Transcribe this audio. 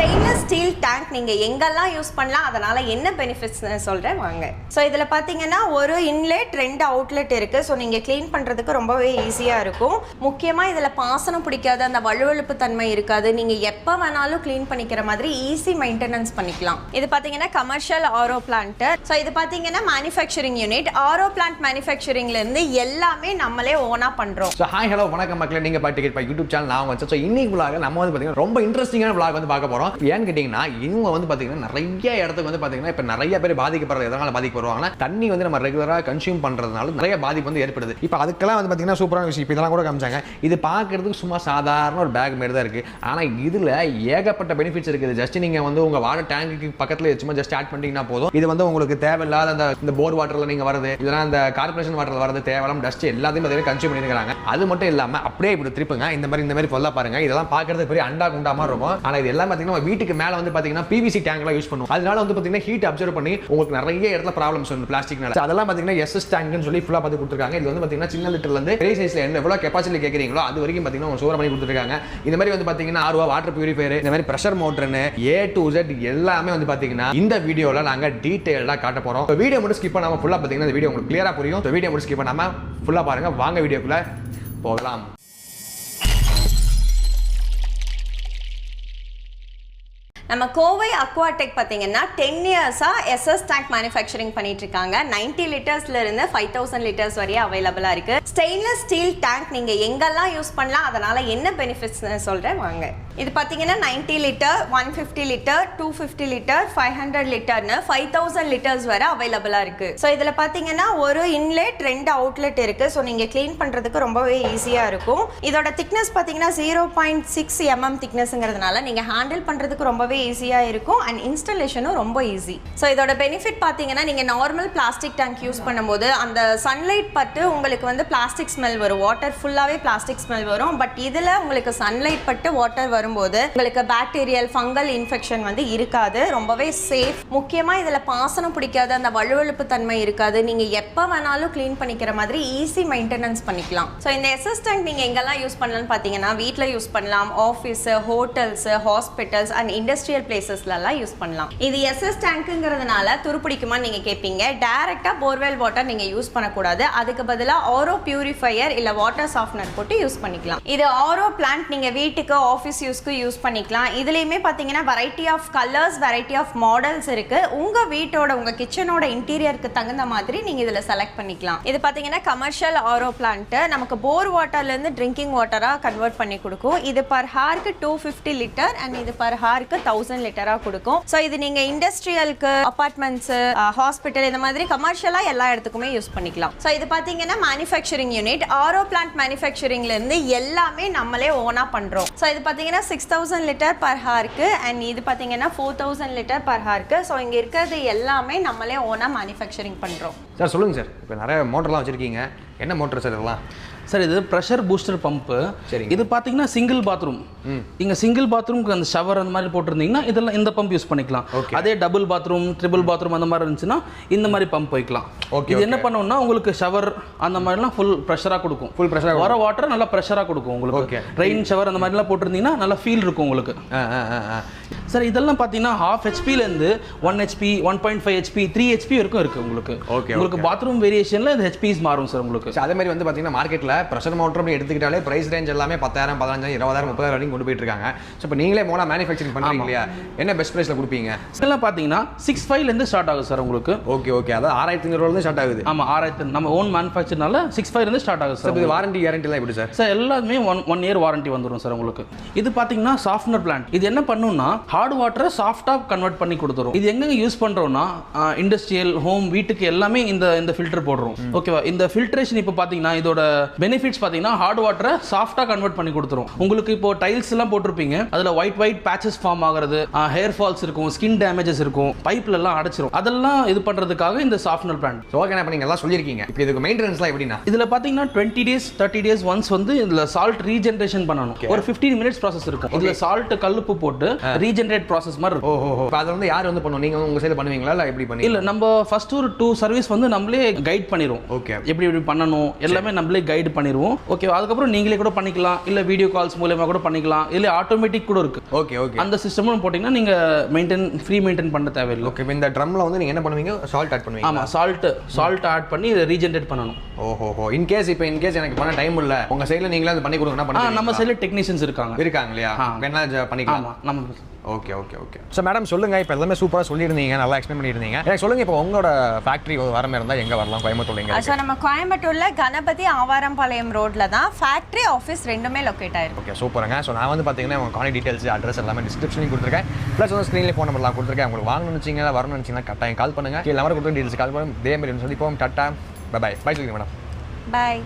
Stainless steel tank நீங்கள் எங்கெல்லாம் use பண்ணலாம் அதனால் என்ன பெனிஃபிட்ஸ் சொல்கிறேன் வாங்க. ஸோ இதில் பார்த்தீங்கன்னா ஒரு இன்லெட் ரெண்டு அவுட்லெட் இருக்குது ஸோ நீங்கள் க்ளீன் பண்ணுறதுக்கு ரொம்பவே ஈஸியாக இருக்கும். முக்கியமாக இதில் பாசனம் பிடிக்காது அந்த வழுவழுப்பு தன்மை இருக்காது. நீங்கள் எப்போ வேணாலும் க்ளீன் பண்ணிக்கிற மாதிரி ஈஸி மெயின்டெனன்ஸ் பண்ணிக்கலாம். இது பார்த்தீங்கன்னா கமர்ஷியல் ஆரோ பிளான்ட்டு ஸோ இது பார்த்தீங்கன்னா மேனுஃபேக்சரிங் யூனிட் ஆரோ பிளான்ட் மேனுஃபேக்சரிங்லேருந்து எல்லாமே நம்மளே ஓனாக பண்ணுறோம் ஸோ ஹாய் ஹலோ வணக்கம் மக்களே. நீங்கள் பார்த்து யூடியூப் சேனல் நான் வச்சேன் ஸோ இன்னைக்கு vlog நம்ம வந்து பார்த்தீங்கன்னா ரொம்ப இன்ட்ரெஸ்டிங்கான விளாக் வந்து பார்க்க போகிறோம் ஏன்னு கேட்டிங்கன்னா இவங்க வந்து பார்த்தீங்கன்னா நிறைய இடத்துக்கு வந்து பார்த்தீங்கன்னா இப்போ நிறைய பேர் பாதிக்கப்படுறது எதனால பாதிக்கப்படுவாங்கன்னா தண்ணி வந்து நம்ம ரெகுலராக கன்சியூம் பண்ணுறதுனால நிறைய பாதிப்பு வந்து ஏற்படுது. இப்போ அதுக்கெல்லாம் வந்து பார்த்தீங்கன்னா சூப்பரான விஷயம். இப்போ இதெல்லாம் கூட காமிச்சாங்க. இது பார்க்குறதுக்கு சும்மா சாதாரண ஒரு பேக் மாரி தான் இருக்குது ஆனால் இதில் ஏகப்பட்ட பெனிஃபிட்ஸ் இருக்குது. ஜஸ்ட் நீங்கள் வந்து உங்கள் வாட்டர் டேங்க்கு பக்கத்தில் சும்மா ஜஸ்ட் ஆட் பண்ணிட்டீங்கன்னா போதும். இது வந்து உங்களுக்கு தேவையில்லாத அந்த இந்த போர் வாட்டரில் நீங்கள் வருது இதெல்லாம் அந்த கார்பரேஷன் வாட்டரில் வரது தேவையில்லாம டஸ்ட் எல்லாத்தையும் பார்த்தீங்கன்னா கன்சியூம் பண்ணிருக்காங்க. அது மட்டும் இல்லாமல் அப்படியே இப்படி திருப்புங்க. இந்த மாதிரி இந்த மாதிரி பொல்லா பாருங்க. இதெல்லாம் பார்க்கறது பெரிய அண்டா குண்டா மாதிரி இருக்கும். ஆனால் இது எல்லாம் பார்த்தீங்கன்னா நம்ம வீட்டுக்கு மேலே வந்து பார்த்தீங்கன்னா பிவிசி டேங்க்லாம் யூஸ் பண்ணுவோம். அதனால வந்து பார்த்தீங்கன்னா ஹீட் அப்சர்வ் பண்ணி உங்களுக்கு நிறைய இடத்துல ப்ராப்ளம்ஸ் வந்து பிளாஸ்டிக்னால அதெல்லாம் பார்த்தீங்கன்னா எஸ்எஸ் டேங்க்னு சொல்லி ஃபுல்லாக பார்த்து கொடுத்துருக்காங்க. இது வந்து பார்த்தீங்கன்னா சின்ன லிட்டர்ல இருந்து பெரிய சைஸ்ல என்ன எவ்வளோ கெப்பாசிட்டி கேட்குறீங்களோ அது வரைக்கும் பார்த்தீங்கன்னா உங்களுக்கு பண்ணி கொடுத்துருக்காங்க. இந்த மாதிரி வந்து பார்த்தீங்கன்னா ஆர்வா வாட்டர் பியூரிஃபையர் இந்த மாதிரி ப்ரெஷர் மோட்டர்னு ஏ டு ஜெட் எல்லாமே வந்து பார்த்தீங்கன்னா இந்த வீடியோவில் நாங்கள் டீட்டெயிலாக காட்ட போகிறோம் வீடியோ மட்டும் ஸ்கிப் பண்ணாமல் ஃபுல்லாக பார்த்தீங்கன்னா இந்த வீடியோ உங்களுக்கு கிளியராக புரியும். வீடியோ மட்டும் ஸ்கிப் பண்ணாமல் ஃபுல்லாக பாருங்க. வாங்க வீடியோக்குள்ள போகலாம். நம்ம கோவை அக்வாடெக் பார்த்தீங்கன்னா டென் இயர்ஸாக எஸ்எஸ் டேங்க் மேனுஃபேக்சரிங் பண்ணிட்டு இருக்காங்க நைன்டி லிட்டர்ஸ்லேருந்து ஃபைவ் தௌசண்ட் லிட்டர்ஸ் வரையும் அவைலபிளாக இருக்கு. ஸ்டெயின்லெஸ் ஸ்டீல் டேங்க் நீங்கள் எங்கெல்லாம் யூஸ் பண்ணலாம் அதனால் என்ன பெனிஃபிட்ஸ்னு சொல்கிறேன் வாங்க. இது பார்த்தீங்கன்னா ninety litre one fifty litre two fifty litre five hundred லிட்டர்னு five thousand litres வரை அவைலபிளாக இருக்குது ஸோ இதில் பார்த்தீங்கன்னா ஒரு இன்லெட் ரெண்டு அவுட்லெட் இருக்குது ஸோ நீங்கள் க்ளீன் பண்ணுறதுக்கு ரொம்பவே ஈஸியாக இருக்கும். இதோட திக்னஸ் பார்த்தீங்கன்னா ஜீரோ பாயிண்ட் சிக்ஸ் எம்எம் திக்னஸ்ங்கிறதுனால நீங்கள் ஹேண்டில் பண்ணுறதுக்கு ரொம்பவே ஈஸியாக இருக்கும். அண்ட் இன்ஸ்டலேஷனும் ரொம்ப ஈஸி ஸோ இதோட பெனிஃபிட் பார்த்தீங்கன்னா நீங்கள் நார்மல் பிளாஸ்டிக் டேங்க் யூஸ் பண்ணும்போது அந்த சன்லைட் பட்டு உங்களுக்கு வந்து பிளாஸ்டிக் ஸ்மெல் வரும். வாட்டர் ஃபுல்லாகவே பிளாஸ்டிக் ஸ்மெல் வரும். பட் இதில் உங்களுக்கு சன்லைட் பட்டு வாட்டர் வரும்போது உங்களுக்கு பாக்டீரியல் ஃபங்கல் இன்ஃபெக்ஷன் வந்து இருக்காது. ரொம்பவே சேஃப் முக்கியமாக இதில் பாசனம் பிடிக்காது. அந்த வழுவழுப்பு தன்மை இருக்காது. நீங்கள் எப்போ வேணாலும் க்ளீன் பண்ணிக்கிற மாதிரி ஈஸி மெயின்டெனன்ஸ் பண்ணிக்கலாம். ஸோ இந்த எஸ்எஸ் டேங்க் நீங்கள் எங்கெல்லாம் யூஸ் பண்ணலாம்னு பார்த்தீங்கன்னா வீட்டில் யூஸ் பண்ணலாம். Office hotels hospitals and industrial பிளேசஸ்லலாம் use பண்ணலாம். இது எஸ்எஸ் டேங்க்குங்கிறதுனால துருப்பிடிக்குமா நீங்கள் கேட்பீங்க டேரெக்டாக போர்வெல் வாட்டர் நீங்கள் யூஸ் பண்ணக்கூடாது. அதுக்கு பதிலாக ஆரோ பியூரிஃபையர் இல்லை வாட்டர் சாஃப்ட்னர் போட்டு யூஸ் பண்ணிக்கலாம். இது ஆரோ பிளான்ட் நீங்கள் வீட்டுக்கு ஆஃபீஸ் யூஸ்க்கு யூஸ் பண்ணிக்கலாம். இதுலேயுமே பார்த்தீங்கன்னா variety of colours variety of models இருக்குது உங்கள் வீட்டோட உங்கள் கிச்சனோட இன்டீரியருக்கு தகுந்த மாதிரி நீங்கள் இதில் செலக்ட் பண்ணிக்கலாம். இது பார்த்தீங்கன்னா கமர்ஷியல் ஆரோ பிளான்ட்டு நமக்கு போர் வாட்டர்லேருந்து ட்ரிங்கிங் வாட்டராக கன்வெர்ட் பண்ணி கொடுக்கும். இது பர் ஹாருக்கு டூ ஃபிஃப்டி லிட்டர் அண்ட் இது பர் ஹாருக்கு தௌசண்ட் தௌசண்ட் லிட்டராக கொடுக்கும். ஸோ இது நீங்கள் இண்டஸ்ட்ரியலுக்கு அப்பார்ட்மெண்ட்ஸு ஹாஸ்பிட்டல் இந்த மாதிரி கமர்ஷியலாக எல்லா இடத்துக்குமே யூஸ் பண்ணிக்கலாம். ஸோ இது பார்த்தீங்கன்னா மேனுஃபேக்சரிங் யூனிட் ஆரோ பிளான்ட் மேனுஃபேக்சரிங்லேருந்து எல்லாமே நம்மளே ஓனாக பண்ணுறோம் ஸோ இது பார்த்தீங்கன்னா சிக்ஸ் தௌசண்ட் லிட்டர் பர் ஹாருக்கு அண்ட் இது பார்த்தீங்கன்னா ஃபோர் தௌசண்ட் லிட்டர் பர் ஹாருக்கு ஸோ இங்கே இருக்கிறது எல்லாமே நம்மளே ஓனாக மேனுஃபேக்சரிங் பண்ணுறோம் சார் சொல்லுங்க சார். இப்போ நிறைய மோட்டர்லாம் வச்சிருக்கீங்க. என்ன மோட்டர் சார் இதெல்லாம்? சார் இது ப்ரெஷர் பூஸ்டர் பம்ப்பு சரிங்க. இது பார்த்தீங்கன்னா சிங்கிள் பாத்ரூம் நீங்க சிங்கிள் பாத்ரூம்க்கு அந்த ஷவர் அந்த மாதிரி போட்டிருந்தீங்கன்னா இதெல்லாம் இந்த பம்ப் யூஸ் பண்ணிக்கலாம். அதே டபுள் பாத்ரூம் ட்ரிபிள் பாத்ரூம் அந்த மாதிரி இருந்துச்சுன்னா இந்த மாதிரி பம்ப் வைக்கலாம் Okay, இது என்ன. பண்ணும்னா உங்களுக்கு ஷவர் அந்த மாதிரிலாம் ஃபுல் ப்ரெஷராக கொடுக்கும். Pressure ஆ வர வாட்டர் நல்லா ப்ரெஷராக கொடுக்கும். உங்களுக்கு. ரெயின் ஷவர் அந்த மாதிரிலாம் போட்டிருந்தீங்கன்னா நல்லா ஃபீல் இருக்கும் உங்களுக்கு. சார் இதெல்லாம் பார்த்தீங்கன்னா half ஹெச்பிலேருந்து one HP one point five HP three HP வரைக்கும் இருக்குது உங்களுக்கு. Okay, உங்களுக்கு. பாத்ரூம் வேரியேஷனில் இந்த ஹெச்பிஸ் மாறும் சார் உங்களுக்கு. அதே மாதிரி வந்து பார்த்தீங்கன்னா மார்க்கெட்டில் ப்ரெஷர் மோட்டர் அப்படி எடுத்துக்கிட்டாலே பிரைஸ் ரேஞ்ச் எல்லாமே பத்தாயிரம் பதினஞ்சாயிரம் இருபதாயிரம் முப்பதாயிரம் வரைக்கும் கொண்டு போயிட்டு இருக்காங்க ஸோ இப்போ நீங்களே மோனா மேனுஃபேக்சரிங் பண்ணுறீங்க இல்லையா? என்ன பெஸ்ட் ப்ரைஸில் கொடுப்பீங்க? இதெல்லாம் பார்த்தீங்கன்னா சிக்ஸ் ஃபைவ்லேருந்து ஸ்டார்ட் ஆகும் சார் உங்களுக்கு. ஓகே ஓகே அதாவது ஆறாயிரத்தி ஐநூறுலேருந்து ஸ்டார்ட் ஆகுது. ஆமாம் ஆறாயிரத்து நம்ம ஓன் மேனுஃபேக்சர்னால சிக்ஸ் ஃபைவ்லேருந்து ஸ்டார்ட் ஆகும் சார் சார் இது வாரண்டி கேரண்டிலாம் எப்படி சார் சார் எல்லாமே ஒன் ஒன் இயர் வாரண்டி வந்துடும் சார் உங்களுக்கு. இது பார்த்தீங்கன்னா சாஃப்ட்னர் பிளான்ட் இது என்ன பண்ணுன்னா ஹார்ட் வாட்டரை சாஃப்டாக கன்வெர்ட் பண்ணி கொடுத்துரும். இது எங்கெங்க யூஸ் பண்ணுறோம்னா இண்டஸ்ட்ரியல் ஹோம் வீட்டுக்கு எல்லாமே இந்த இந்த ஃபில்டர் போடுறோம். ஓகேவா இந்த ஃபில்ட்ரேஷன் இப்போ பார்த்தீங்கன்னா இதோட பெனிஃபிட்ஸ் பார்த்தீங்கன்னா ஹார்ட் வாட்டரை சாஃப்டாக கன்வெர்ட் பண்ணி கொடுத்துரும். உங்களுக்கு இப்போ டைல்ஸ் எல்லாம் போட்டிருப்பீங்க. அதில் ஒயிட் ஒயிட் பேச்சஸ் ஃபார்ம் ஆகிறது ஹேர் ஃபால்ஸ் இருக்கும் ஸ்கின் டேமேஜஸ் இருக்கும் பைப்ல எல்லாம் அடைச்சிரும். அதெல்லாம் இது பண்ணுறதுக்காக இந்த சாஃப்ட்னர் பிளான்ட் ஓகே இப்போ நீங்கள் எல்லாம் சொல்லியிருக்கீங்க. இப்போ இதுக்கு மெயின்டெனன்ஸ்லாம் எப்படின்னா? இதுல பாத்தீங்கன்னா twenty days thirty days once வந்து இதுல சால்ட் ரீஜென்ரேஷன் பண்ணணும். ஒரு 15 மினிட்ஸ் ப்ராசஸ் இருக்கும். இதுல சால்ட் கல்லுப்பு போட்டு ரீஜென்ரேட் ரீஜென்ரேட் ப்ராசஸ் மாதிரி இருக்கும். ஓஹோ அதை வந்து யார் வந்து பண்ணுவோம் நீங்கள் உங்கள் சைடு பண்ணுவீங்களா? இல்லை எப்படி பண்ணி இல்ல நம்ம ஃபர்ஸ்ட் ஒரு டூ சர்வீஸ் வந்து நம்மளே கைட் பண்ணிடுவோம் ஓகே எப்படி எப்படி பண்ணணும்? எல்லாமே நம்மளே கைடு பண்ணிடுவோம் ஓகே அதுக்கப்புறம் நீங்களே கூட பண்ணிக்கலாம். இல்ல வீடியோ கால்ஸ் மூலயமா கூட பண்ணிக்கலாம். இல்ல ஆட்டோமேட்டிக் கூட இருக்கு. ஓகே ஓகே அந்த சிஸ்டமும் போட்டிங்கன்னா நீங்க மெயின்டைன் ஃப்ரீ மெயின்டைன் பண்ண தேவையில்லை. ஓகே இந்த ட்ரம்ல வந்து நீங்கள் என்ன பண்ணுவீங்க? சால்ட் ஆட் பண்ணுவீங்க ஆமா சால்ட் சால்ட் ஆட் பண்ணி இதை ரீஜென்ரேட் பண்ணணும். ஓஹோ இன்கேஸ் இப்போ இன்கேஸ் எனக்கு பண்ண டைம் இல்ல உங்க சைடுல நீங்களே அது பண்ணி பண்ணுவீங்களா? நம்ம சைடில் டெக்னீஷியன்ஸ் இருக்காங்க. இருக்காங்க இல்லையா? ஜ- பண்ணிக்கலாம்? நம்ம okay okay okay so madam சொல்லுங்க. இப்போ எல்லாமே சூப்பராக சொல்லியிருந்தீங்க. நல்லா எக்ஸ்பிளைன் பண்ணியிருந்தீங்க. எனக்கு சொல்லுங்க இப்போ உங்களோட ஃபேக்ட்ரி வர மாதிரி இருந்தால் எங்கே வரலாம்? கோயம்புத்தூர் எங்க ஸோ நம்ம கோயம்புத்தூர்ல கணபதி ஆவாரம்பாளையம் ரோட்ல தான் ஃபேக்ட்ரி ஆஃபீஸ் ரெண்டுமே லொக்கேட் ஆயிருக்கு. ஓகே சூப்பருங்க. ஸோ நான் வந்து பார்த்தீங்கன்னா உங்கள் கான்டாக்ட் டீட்டெயில்ஸ் அட்ரஸ் எல்லாமே டிஸ்கிரிப்ஷனில் கொடுத்துருக்கேன். ப்ளஸ் வந்து ஸ்க்ரீனில் ஃபோன் நம்பர்லாம் கொடுத்துருக்கேன். உங்களுக்கு வாங்கணும்னு நினச்சிங்கன்னா வரணும்னு நினச்சிங்கன்னா கட்டாயம் கால் பண்ணுங்க. கீழே நம்பர் கொடுத்து டீட்டெயில்ஸ் கால் பண்ணுங்க. இதே மாதிரி சந்திப்போம் டட்டா. பை பை சொல்லுங்க மேடம் பாய்